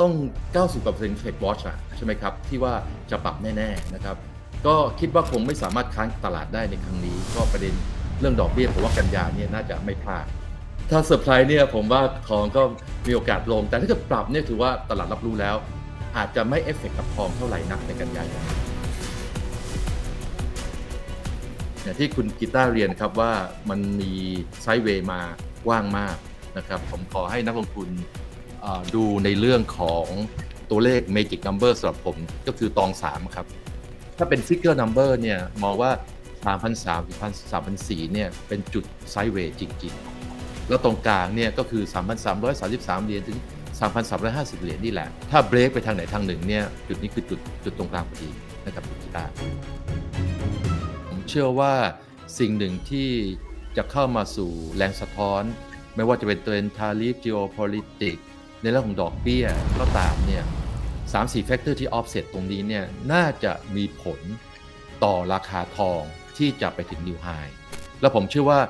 ต้อง 90%เทรดวอชอะใช่ไหมครับ ที่ว่าจะปรับแน่ ๆ นะครับ ก็คิดว่าคงไม่สามารถค้างตลาดได้ในครั้งนี้ ก็ประเด็นเรื่องดอกเบี้ยผมว่ากันยาเนี่ยน่าจะไม่พลาด ถ้าเซอร์ไพรส์เนี่ยผมว่าทองก็มีโอกาสลง แต่ถ้าเกิดปรับเนี่ยถือว่าตลาดรับรู้แล้ว อาจจะไม่เอฟเฟกต์กับทองเท่าไหร่นักในกันยายนอย่างที่คุณกีตาร์เรียนครับว่ามันมีไซด์เวย์มากว้างมากนะครับ ผมขอให้นักลงทุน ดูในเรื่องของตัวเลข Magic Number สำหรับผมก็คือตอง 3 ครับ ถ้าเป็น Figure Number เนี่ยมองว่า3,300ถึง3,400เนี่ยเป็นจุดไซด์เวย์จริง ๆ แล้วตรงกลางเนี่ยก็คือ 3,333 เหรียญถึง 3,350 เหรียญนี่แหละ ถ้าเบรกไปทางไหนทางหนึ่งเนี่ยจุดนี้คือจุดจุดตรงกลางพอดีนะครับคุณกีตาผมเชื่อว่าสิ่งหนึ่งที่จะเข้ามาสู่แรงสะท้อน ไม่ว่าจะเป็นตัวทาริฟ geopolitics ในเรื่องของดอกเบี้ยก็ตามเนี่ยสามสี่แฟกเตอร์ที่ออฟเซตตรงนี้เนี่ยน่าจะมีผลต่อราคาทองที่จะไปถึงนิวไฮแล้วผมเชื่อว่า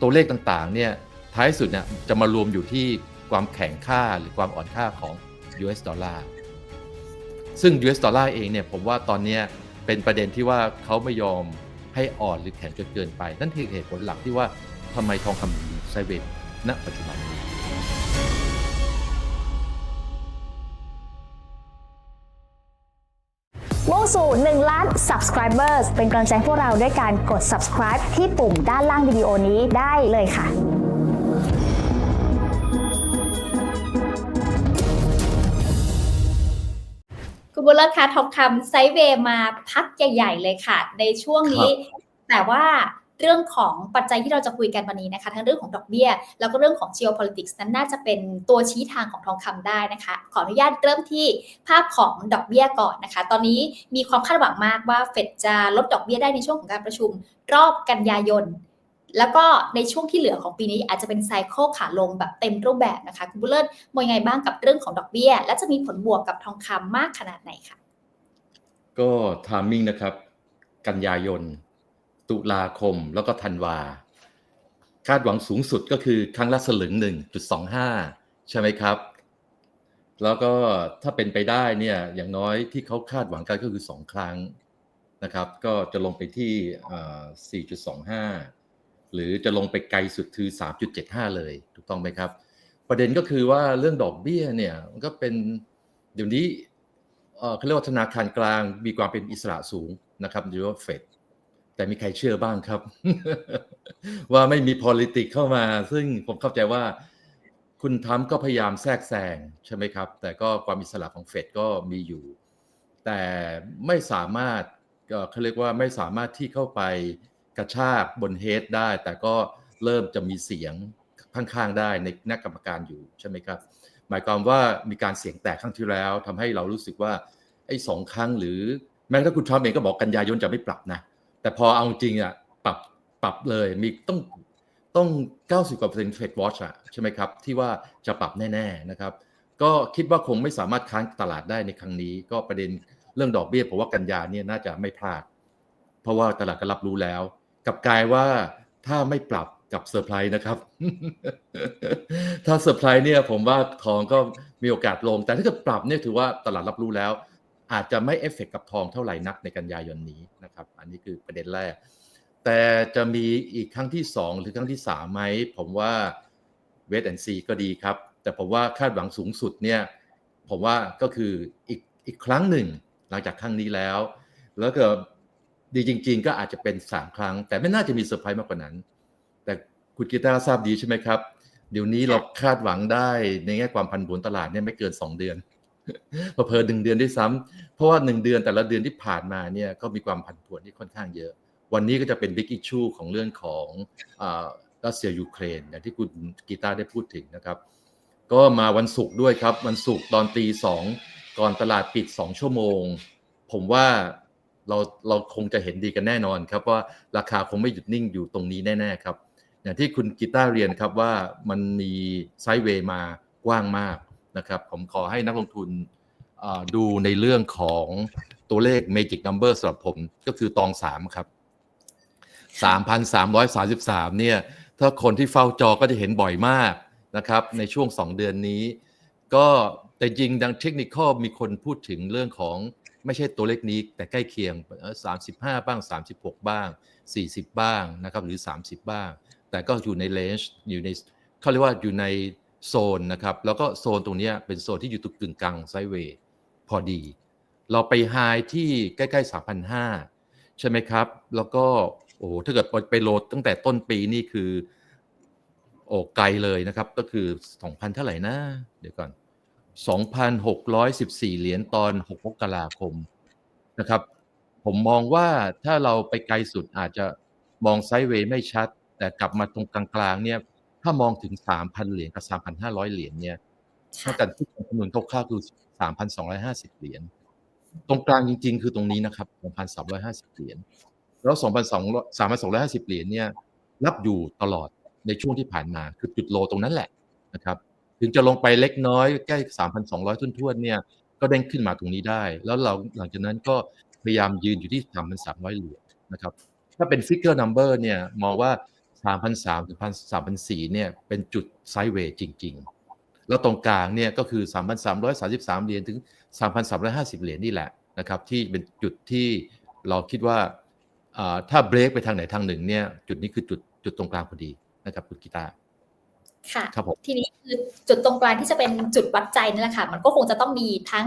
ตัวเลขต่างๆเนี่ยท้ายสุดเนี่ยจะมารวมอยู่ที่ความแข็งค่าหรือความอ่อนค่าของ US ดอลลาร์ซึ่ง US ดอลลาร์เองเนี่ยผมว่าตอนนี้เป็นประเด็นที่ว่าเขาไม่ยอมให้อ่อนหรือแข็งจนเกินไป นั่นคือเหตุผลหลักที่ว่าทำไมทองคำไซเวย์ณปัจจุบันนี้ สู่ 1 ล้าน subscribers เป็นกำลังใจให้พวกเราด้วยการกด subscribe ที่ปุ่มด้านล่างวิดีโอนี้ได้เลยค่ะคุณบุญเลิศคะทองคำไซด์เวย์มาพักใหญ่ ๆ เลยค่ะ ในช่วงนี้ แต่ว่า เรื่องของปัจจัยที่เราจะคุยกันวันนี้นะคะทั้งเรื่องของดอกเบี้ย แล้วก็เรื่องของ geopolitics นั้นน่าจะเป็นตัวชี้ทางของทองคำได้นะคะ ขออนุญาตเริ่มที่ภาพของดอกเบี้ยก่อนนะคะ ตอนนี้มีความคาดหวังมากว่าเฟดจะลดดอกเบี้ยได้ในช่วงของการประชุมรอบกันยายนแล้วก็ในช่วงที่เหลือของปีนี้อาจจะเป็นไซเคิลขาลงแบบเต็มรูปแบบนะคะคุณบุญเลิศมองยังไงบ้างกับเรื่องของดอกเบี้ย และจะมีผลบวกกับทองคำมากขนาดไหนคะก็ทามมิ่งนะครับ กันยายน ตุลาคมแล้วก็ธันวา คาดหวังสูงสุดก็คือครั้งละสลึง 1.25 ใช่ไหมครับ แล้วก็ถ้าเป็นไปได้เนี่ยอย่างน้อยที่เขาคาดหวังกันก็คือ 2 ครั้งนะครับ ก็จะลงไปที่เอ่อ4.25 หรือจะลงไปไกลสุดคือ 3.75 เลย ถูกต้องไหมครับ ประเด็นก็คือว่าเรื่องดอกเบี้ยเนี่ยมันก็เป็นเดี๋ยวนี้เอ่อเขาเรียกว่าธนาคารกลางมีความเป็นอิสระสูงนะครับหรือว่าเฟด แต่มีใครเชื่อบ้างครับ ว่าไม่มี politics เข้ามา ซึ่งผมเข้าใจว่า คุณทรัมป์ก็พยายามแทรกแซงใช่ไหมครับ แต่ก็ความอิสระของเฟดก็มีอยู่ แต่ไม่สามารถเอ่อเขาเรียกว่าไม่สามารถที่เข้าไปกระชากบนเฮดได้ แต่ก็เริ่มจะมีเสียงข้างๆได้ในคณะกรรมการอยู่ใช่ไหมครับ หมายความว่ามีการเสียงแตกครั้งที่แล้วทำให้เรารู้สึกว่าไอ้สองครั้งหรือแม้กระทั่งคุณทรัมป์เองก็บอกกันยายนจะไม่ปรับนะ แต่พอเอาจริงอะปรับปรับเลยมีต้องต้อง 90กว่าเปอร์เซ็นต์เทรดวอชอะใช่ไหมครับ ที่ว่าจะปรับแน่ ๆนะครับ ก็คิดว่าคงไม่สามารถค้างตลาดได้ในครั้งนี้ ก็ประเด็นเรื่องดอกเบี้ยผมว่ากันยาเนี่ยน่าจะไม่พลาด เพราะว่าตลาดก็รับรู้แล้ว กับกลายว่าถ้าไม่ปรับกับเซอร์ไพรส์นะครับ ถ้าเซอร์ไพรส์เนี่ยผมว่าทองก็มีโอกาสลง แต่ถ้าเกิดปรับเนี่ยถือว่าตลาดรับรู้แล้ว อาจจะไม่เอฟเฟกต์กับทองเท่าไหร่นักในกันยายนนี้นะครับ อันนี้คือประเด็นแรก แต่จะมีอีกครั้งที่ 2 หรือครั้งที่3ไหมผมว่าเวทแอนซีก็ดีครับ แต่ผมว่าคาดหวังสูงสุดเนี่ยผมว่าก็คืออีกอีกครั้งหนึ่งหลังจากครั้งนี้แล้ว แล้วก็ดีจริง ๆ ก็อาจจะเป็น 3 ครั้ง แต่ไม่น่าจะมีเซอร์ไพรส์มากกว่านั้น แต่คุณกีตาร์ทราบดีใช่ไหมครับ เดี๋ยวนี้เราคาดหวังได้ในแง่ความพันผวนตลาดเนี่ยไม่เกิน 2 เดือน เพิ่หนึ่งเดือนด้วยซ้ำเพราะว่าหนึ่งเดือนแต่ละเดือนที่ผ่านมาเนี่ยก็มีความผันผวนที่ค่อนข้างเยอะ วันนี้ก็จะเป็นบิ๊กอิชชูของเรื่องของรัสเซียยูเครนอย่างที่คุณกีตาร์ได้พูดถึงนะครับ ก็มาวันศุกร์ด้วยครับ วันศุกร์ตอนตีสองก่อนตลาดปิด 2 ชั่วโมง ผมว่าเราเราคงจะเห็นดีกันแน่นอนครับว่าราคาคงไม่หยุดนิ่งอยู่ตรงนี้แน่ๆครับ อย่างที่คุณกีตาร์เรียนครับว่ามันมีไซด์เวย์มากว้างมาก นะครับผมขอให้นักลงทุนดูในเรื่องของตัวเลข Magic Number สำหรับผมก็คือตอง3ครับ 3,333 เนี่ย ถ้าคนที่เฝ้าจอก็จะเห็นบ่อยมากนะครับ ในช่วง 2 เดือนนี้ ก็แต่จริงดังเทคนิคมีคนพูดถึงเรื่องของไม่ใช่ตัวเลขนี้แต่ใกล้เคียง 35 บ้าง 36 บ้าง 40 บ้างนะครับหรือ 30 บ้าง แต่ก็อยู่ในเลนจ์อยู่ในเขาเรียกว่าอยู่ใน โซนนะครับ แล้วก็โซนตรงนี้เป็นโซนที่อยู่ตุกกึ่งกลางไซเวย์พอดี เราไปไฮที่ใกล้ๆ 3,500 ใช่ไหมครับ แล้วก็โอ้โหถ้าเกิดไปโหลดตั้งแต่ต้นปีนี่คือ โอ้ไกลเลยนะครับ ก็คือ 2,000 เท่าไหร่นะ เดี๋ยวก่อน 2,614 เหรียญตอน6มกราคมนะครับ ผมมองว่าถ้าเราไปไกลสุดอาจจะมองไซด์เวย์ไม่ชัด แต่กลับมาตรงกลางๆเนี่ย ถ้ามองถึง 3,000 เหรียญกับ 3,500 เหรียญเนี่ยถ้าค่ะกันที่คำนวณคร่าวๆคือ 3,250 เหรียญตรงกลางจริง ๆ คือตรงนี้นะครับ 2,350 เหรียญแล้ว2,200 3,250 เหรียญเนี่ยรับอยู่ตลอดในช่วงที่ผ่านมาคือจุดโลตรงนั้นแหละนะครับ ถึงจะลงไปเล็กน้อยใกล้ 3,200ทุ่นๆเนี่ยก็เด้งขึ้นมาตรงนี้ได้ แล้วเราหลังจากนั้นก็พยายามยืนอยู่ที่3,300 เหรียญนะครับ ถ้าเป็น figure number เนี่ยมองว่า 3,300ถึง3,400เนี่ยเป็นจุดไซด์เวย์จริง ๆ แล้วตรงกลางเนี่ยก็คือ 3,333 เหรียญถึง 3,350 เหรียญนี่แหละนะครับที่เป็นจุดที่เราคิดว่าอ่าถ้าเบรกไปทางไหนทางหนึ่งเนี่ยจุดนี้คือจุดจุดตรงกลางพอดีนะครับคุณกีตาร์ค่ะครับผมทีนี้คือจุดตรงกลางที่จะเป็นจุดวัดใจนี่แหละค่ะ มันก็คงจะต้องมีทั้ง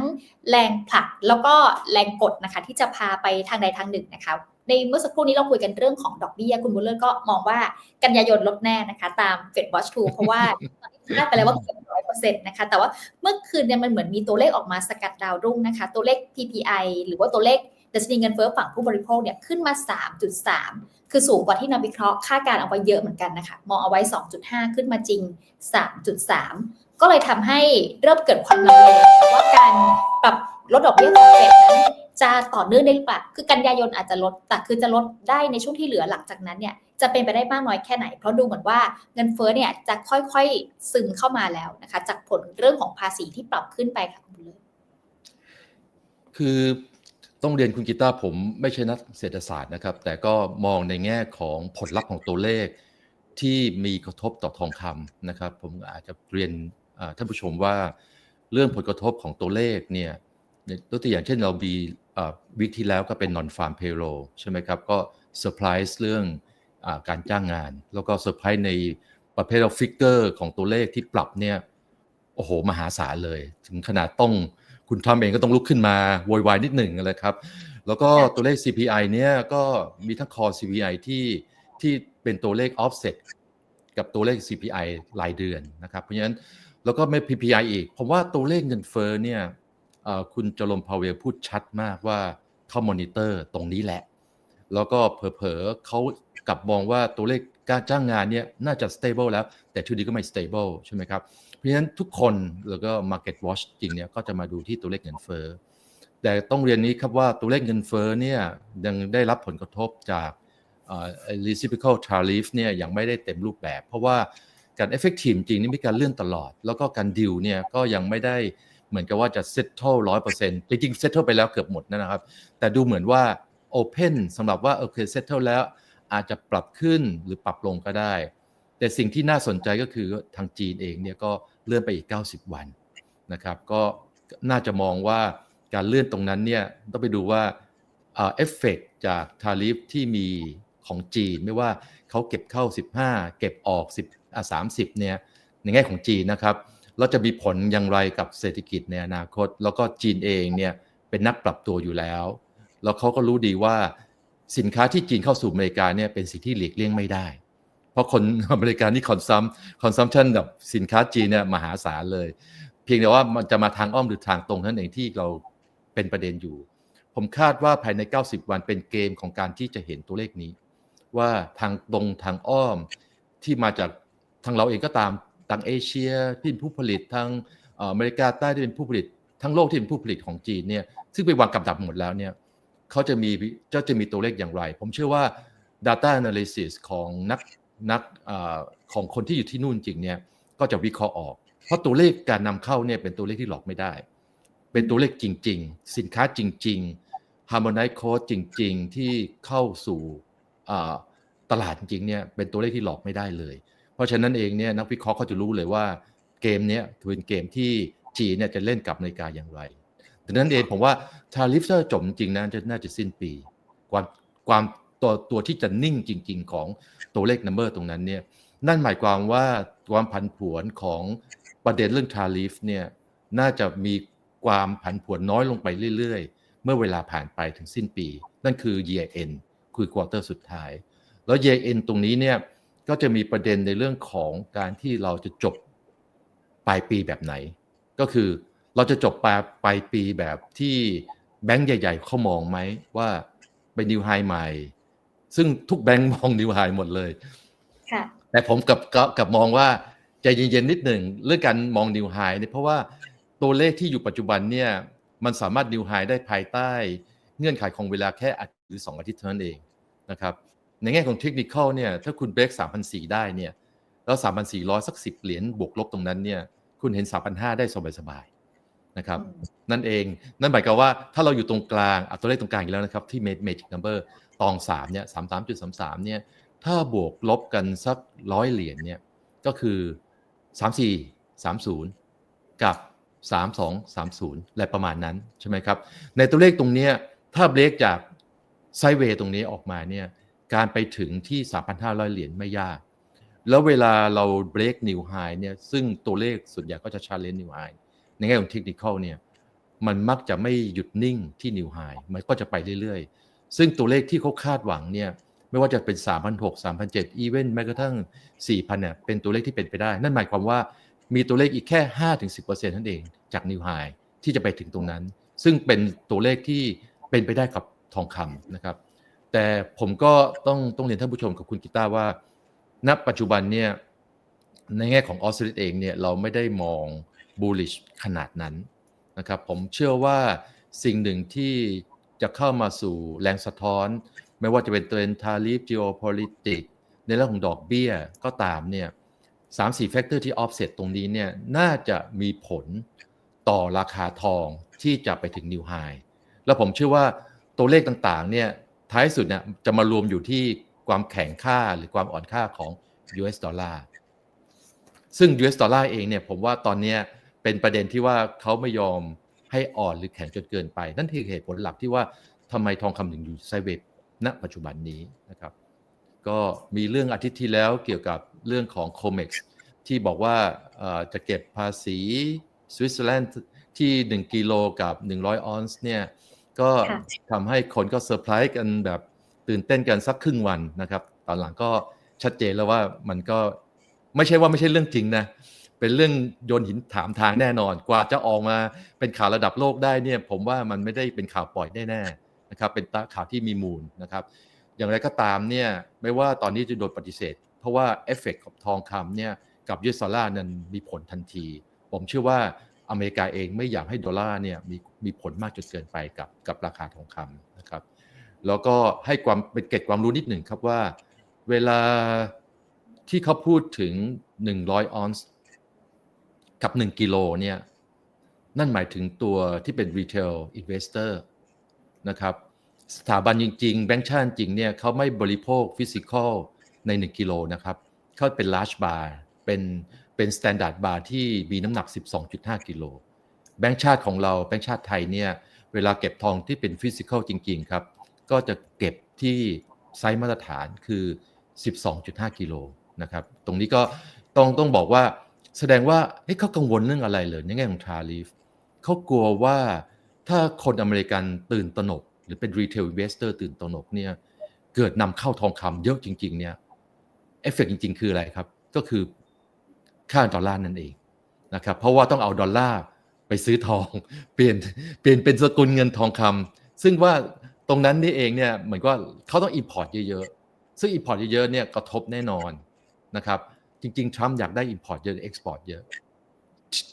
แรงผลักแล้วก็แรงกดนะคะ ที่จะพาไปทางใดทางหนึ่งนะคะ ในเมื่อสักครู่นี้เราคุยกันเรื่องของดอกเบี้ยคุณบุญเลิศก็มองว่ากันยายนลดแน่นะคะ ตาม Fed Watch 2เพราะว่าตอนนี้คาดไปแล้วว่าเกือบร้อยเปอร์เซ็นต์นะคะ แต่ว่าเมื่อคืนเนี่ยมันเหมือนมีตัวเลขออกมาสกัดดาวรุ่งนะคะ ตัวเลข PPI หรือว่าตัวเลขดัชนีเงินเฟ้อฝั่งผู้บริโภคเนี่ยขึ้นมา 3.3 คือสูงกว่าที่นักวิเคราะห์คาดการเอาไว้เยอะเหมือนกันนะคะ มองเอาไว้ 2.5 ขึ้นมาจริง 3.3 ก็เลยทำให้เริ่มเกิดความลังเลว่าการปรับลดดอกเบี้ยของเฟดนั้น จะต่อเนื่องได้หรือเปล่าคือกันยายนอาจจะลด แต่คือจะลดได้ในช่วงที่เหลือหลังจากนั้นเนี่ยจะเป็นไปได้มากน้อยแค่ไหน เพราะดูเหมือนว่าเงินเฟ้อเนี่ยจะค่อยๆซึมเข้ามาแล้วนะคะ จากผลเรื่องของภาษีที่ปรับขึ้นไปค่ะคุณเลิศคือต้องเรียนคุณกีตาร์ผมไม่ใช่นักเศรษฐศาสตร์นะครับ แต่ก็มองในแง่ของผลลัพธ์ของตัวเลข ที่มีกระทบต่อทองคำนะครับ ผมอาจจะเรียนท่านผู้ชมว่า เรื่องผลกระทบของตัวเลขเนี่ยยกตัวอย่างเช่นเรามี วิกที่แล้วก็เป็น non farm payroll ใช่ไหมครับ ก็เซอร์ไพรส์เรื่องอาการจ้างงาน แล้วก็เซอร์ไพรส์ในประเภทฟิกเกอร์ของตัวเลขที่ปรับเนี่ยโอ้โห มหาศาลเลย ถึงขนาดต้องคุณทรัมป์เองก็ต้องลุกขึ้นมาโวยวายนิดหนึ่งเลยครับ แล้วก็ค่ะตัวเลข CPI เนี่ยก็มีทั้ง core CPI ที่ที่เป็นตัวเลข offset กับตัวเลข CPI รายเดือนนะครับ เพราะฉะนั้นแล้วก็ไม่ PPI อีก ผมว่าตัวเลขเงินเฟ้อเนี่ยเอ่อ คุณจรมพาเวลพูดชัดมากว่าเขามอนิเตอร์ตรงนี้แหละ แล้วก็เผลอๆเขากลับมองว่าตัวเลขการจ้างงานเนี่ยน่าจะ stable แล้ว แต่ชุดนี้ก็ไม่ stable ใช่ไหมครับ เพราะฉะนั้นทุกคนแล้วก็ Market Watch จริงเนี่ยก็จะมาดูที่ตัวเลขเงินเฟ้อแต่ต้องเรียนนี้ครับว่าตัวเลขเงินเฟ้อเนี่ยยังได้รับผลกระทบจาก reciprocal tariff เนี่ยยังไม่ได้เต็มรูปแบบ เพราะว่าการ effective จริงนี่มีการเลื่อนตลอด แล้วก็การดิวเนี่ยก็ยังไม่ได้ เหมือนกับว่าจะ settle ร้อยเปอร์เซ็นต์จริงๆ settle ไปแล้วเกือบหมดนะครับ แต่ดูเหมือนว่า open สำหรับว่าโอเค settle แล้วอาจจะปรับขึ้นหรือปรับลงก็ได้ แต่สิ่งที่น่าสนใจก็คือทางจีนเองเนี่ยก็เลื่อนไปอีก 90 วันนะครับ ก็น่าจะมองว่าการเลื่อนตรงนั้นเนี่ยต้องไปดูว่าเอ่อฟเฟกจากทาริฟที่มีของจีนไม่ว่าเขาเก็บเข้า 15 เก็บออก10อะ30เนี่ยในแง่ของจีนนะครับ แล้วจะมีผลอย่างไรกับเศรษฐกิจในอนาคต แล้วก็จีนเองเนี่ยเป็นนักปรับตัวอยู่แล้ว แล้วเขาก็รู้ดีว่าสินค้าที่จีนเข้าสู่อเมริกาเนี่ยเป็นสิ่งที่หลีกเลี่ยงไม่ได้ เพราะคนอเมริกานี่คอนซัมคอนซัมชันกับสินค้าจีนเนี่ยมหาศาลเลย เพียงแต่ว่ามันจะมาทางอ้อมหรือทางตรงนั้นเองที่เราเป็นประเด็นอยู่ ผมคาดว่าภายใน 90 วันเป็นเกมของการที่จะเห็นตัวเลขนี้ ว่าทางตรงทางอ้อมที่มาจากทางเราเองก็ตาม ทางเอเชียที่เป็นผู้ผลิตทางอเมริกาใต้ที่เป็นผู้ผลิต ทั้งโลกที่เป็นผู้ผลิตของจีนเนี่ยซึ่งไปวางกับดักหมดแล้วเนี่ยเขาจะมีจะจะมีตัวเลขอย่างไร ผมเชื่อว่า Data Analysis ของนักนักอของคนที่อยู่ที่นู่นจริงเนี่ยก็จะวิเคราะห์ออก เพราะตัวเลขการนำเข้าเนี่ยเป็นตัวเลขที่หลอกไม่ได้ เป็นตัวเลขจริง ๆ สินค้าจริง ๆ Harmonize Code จริง ๆ ที่เข้าสู่ตลาดจริงเนี่ยเป็นตัวเลขที่หลอกไม่ได้เลย ราะฉะนั้นเองเนี่ยนักวิเคราะห์เขาจะรู้เลยว่าเกมเนี้ยถือเป็นเกมที่จีนเนี่ยจะเล่นกับอเมริกาอย่างไรดังนั้นเองผมว่าทาริฟถ้าจบจริงนะจะน่าจะสิ้นปี ความความตัวตัวที่จะนิ่งจริง ๆ ของตัวเลข number ตรงนั้นเนี่ยนั่นหมายความว่าความผันผวนของประเด็นเรื่องทาริฟเนี่ยน่าจะมีความผันผวนน้อยลงไปเรื่อยๆ เมื่อเวลาผ่านไปถึงสิ้นปี นั่นคือ year end คือ quarter สุดท้าย แล้ว year end ตรงนี้เนี่ย ก็จะมีประเด็นในเรื่องของการที่เราจะจบปลายปีแบบไหน ก็คือเราจะจบปลายปลายปีแบบที่แบงก์ใหญ่ ๆเขามองไหมว่าเป็นนิวไฮใหม่ ซึ่งทุกแบงก์มองนิวไฮหมดเลยค่ะแต่ผมกับกับกับมองว่าใจเย็นๆนิดหนึ่งเรื่องการมองนิวไฮเนี่ยเพราะว่าตัวเลขที่อยู่ปัจจุบันเนี่ยมันสามารถนิวไฮได้ภายใต้ เงื่อนไขของเวลาแค่อาทิตย์หรือ2อาทิตย์เท่านั้นเองนะครับ ในแง่ของเทคนิคเนี่ยถ้าคุณเบรก3,400 ได้เนี่ยแล้ว 3,400 สัก 10 เหรียญบวกลบตรงนั้นเนี่ยคุณเห็น 3,500 ได้สบายๆนะครับนั่นเองนั่นหมายความว่าถ้าเราอยู่ตรงกลางเอาตัวเลขตรงกลางอีกแล้วนะครับที่ Magic Number ตอง3เนี่ย33.33เนี่ยถ้าบวกลบกันสักร้อยเหรียญเนี่ยก็คือ 34 30 กับ 32 30 อะไรประมาณนั้นใช่ไหมครับในตัวเลขตรงเนี้ยถ้าเบรกจากไซด์เวย์ตรงนี้ออกมาเนี่ย การไปถึงที่ 3,500 เหรียญไม่ยาก แล้วเวลาเราเบรกนิวไฮเนี่ย ซึ่งตัวเลขส่วนใหญ่ก็จะชาเลนจ์นิวไฮในแง่ของเทคนิคเนี่ย มันมักจะไม่หยุดนิ่งที่นิวไฮมันก็จะไปเรื่อยๆ ซึ่งตัวเลขที่เขาคาดหวังเนี่ย ไม่ว่าจะเป็น 3,600 3,700อีเวนแม้กระทั่ง 4,000เนี่ย เป็นตัวเลขที่เป็นไปได้ นั่นหมายความว่ามีตัวเลขอีกแค่ 5-10%นั่นเองจากนิวไฮที่จะไปถึงตรงนั้น ซึ่งเป็นตัวเลขที่เป็นไปได้กับทองคำนะครับ แต่ผมก็ต้องต้องเรียนท่านผู้ชมกับคุณกีตาร์ว่า ณ ปัจจุบันเนี่ยในแง่ของออสเตรเลียเองเนี่ยเราไม่ได้มอง bullish ขนาดนั้นนะครับผมเชื่อว่าสิ่งหนึ่งที่จะเข้ามาสู่แรงสะท้อน ไม่ว่าจะเป็นเทรนทาริฟ geopolitics ในเรื่องของดอกเบี้ยก็ตามเนี่ยสามสี่แฟกเตอร์ที่ offset ตรงนี้เนี่ยน่าจะมีผลต่อราคาทองที่จะไปถึง new high แล้วผมเชื่อว่าตัวเลขต่างๆเนี่ย ท้ายสุดเนี่ยจะมารวมอยู่ที่ความแข็งค่าหรือความอ่อนค่าของ US ดอลลาร์ซึ่ง US ดอลลาร์เองเนี่ยผมว่าตอนนี้เป็นประเด็นที่ว่าเขาไม่ยอมให้อ่อนหรือแข็งจนเกินไป นั่นคือเหตุผลหลักที่ว่าทำไมทองคำถึงอยู่ไซเวทณปัจจุบันนี้นะครับ ก็มีเรื่องอาทิตย์ที่แล้วเกี่ยวกับเรื่องของ COMEX ที่บอกว่าจะเก็บภาษีสวิตเซอร์แลนด์ที่ 1 กิโลกับ 100 ออนซ์เนี่ย ก็ทำให้คนก็เซอร์ไพรส์กันแบบตื่นเต้นกันสักครึ่งวันนะครับ ตอนหลังก็ชัดเจนแล้วว่ามันก็ไม่ใช่ว่าไม่ใช่เรื่องจริงนะ เป็นเรื่องโยนหินถามทางแน่นอน กว่าจะออกมาเป็นข่าวระดับโลกได้เนี่ย ผมว่ามันไม่ได้เป็นข่าวปล่อยแน่ๆนะครับ เป็นข่าวที่มีมูลนะครับ อย่างไรก็ตามเนี่ยไม่ว่าตอนนี้จะโดนปฏิเสธ เพราะว่าเอฟเฟกต์ของทองคำเนี่ยกับยูเอสดอลลาร์นั้นมีผลทันที ผมเชื่อว่า อเมริกาเองไม่อยากให้ดอลลาร์เนี่ยมีมีผลมากจนเกินไปกับกับราคาทองคำนะครับ แล้วก็ให้ความเป็นเก็ดความรู้นิดหนึ่งครับว่า เวลาที่เขาพูดถึง 100 ออนซ์กับ 1 กิโลเนี่ยนั่นหมายถึงตัวที่เป็น retail investor นะครับ สถาบันจริง ๆ แบงก์ชาติจริงเนี่ยเขาไม่บริโภคฟิสิกอลใน 1 กิโลนะครับเขาเป็น large bar เป็น เป็น standard bar ที่มีน้ำหนัก 12.5 กิโลแบงก์ชาติของเราแบงก์ชาติไทยเนี่ยเวลาเก็บทองที่เป็นฟิสิกอลจริง ๆ ครับ ก็จะเก็บที่ไซส์มาตรฐานคือ 12.5 กิโลนะครับตรงนี้ก็ต้องต้องบอกว่าแสดงว่าเฮ้ยเขากังวลเรื่องอะไรเลยในแง่ของทาริฟเขากลัวว่าถ้าคนอเมริกันตื่นตระหนก หรือเป็นรีเทลอินเวสเตอร์ตื่นตระหนกเนี่ยเกิดนำเข้าทองคำเยอะจริง ๆ เนี่ยเอฟเฟกจริง ๆ คืออะไรครับ ก็คือ ค่าดอลลาร์นั่นเองนะครับเพราะว่าต้องเอาดอลลาร์ไปซื้อทองเปลี่ยนเปลี่ยนเป็นสกุลเงินทองคำซึ่งว่าตรงนั้นนี่เองเนี่ยเหมือนว่าเขาต้องอินพอร์ตเยอะๆ ซึ่งอินพอร์ตเยอะๆเนี่ยกระทบแน่นอนนะครับจริงๆทรัมป์อยากได้อินพอร์ตเยอะเอ็กซ์พอร์ตเยอะ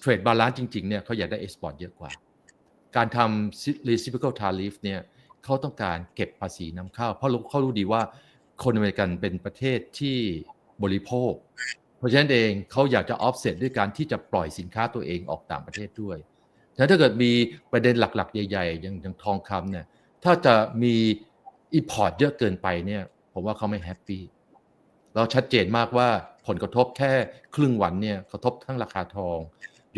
เทรดบาลานซ์จริงๆเนี่ยเขาอยากได้เอ็กซ์พอร์ตเยอะกว่า การทำ reciprocal tariff เนี่ยเขาต้องการเก็บภาษีนำเข้า เพราะเขารู้ดีว่าคนอเมริกันเป็นประเทศที่บริโภค เพราะฉะนั้นเองเขาอยากจะ offset ด้วยการที่จะปล่อยสินค้าตัวเองออกต่างประเทศด้วยฉะนั้นถ้าเกิดมีประเด็นหลักๆ ใหญ่ๆ อย่างอย่างทองคำเนี่ย ถ้าจะมีอิพอร์ตเยอะเกินไปเนี่ย ผมว่าเขาไม่แฮปปี้ เราชัดเจนมากว่าผลกระทบแค่ครึ่งวันเนี่ยกระทบทั้งราคาทอง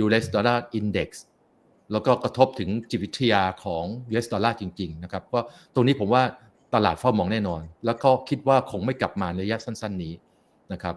US Dollar Index แล้วก็กระทบถึงจิตวิทยาของ US Dollar จริง ๆ นะครับ ก็ตรงนี้ผมว่าตลาดเฝ้ามองแน่นอน แล้วก็คิดว่าคงไม่กลับมาในระยะสั้น ๆ นี้นะครับ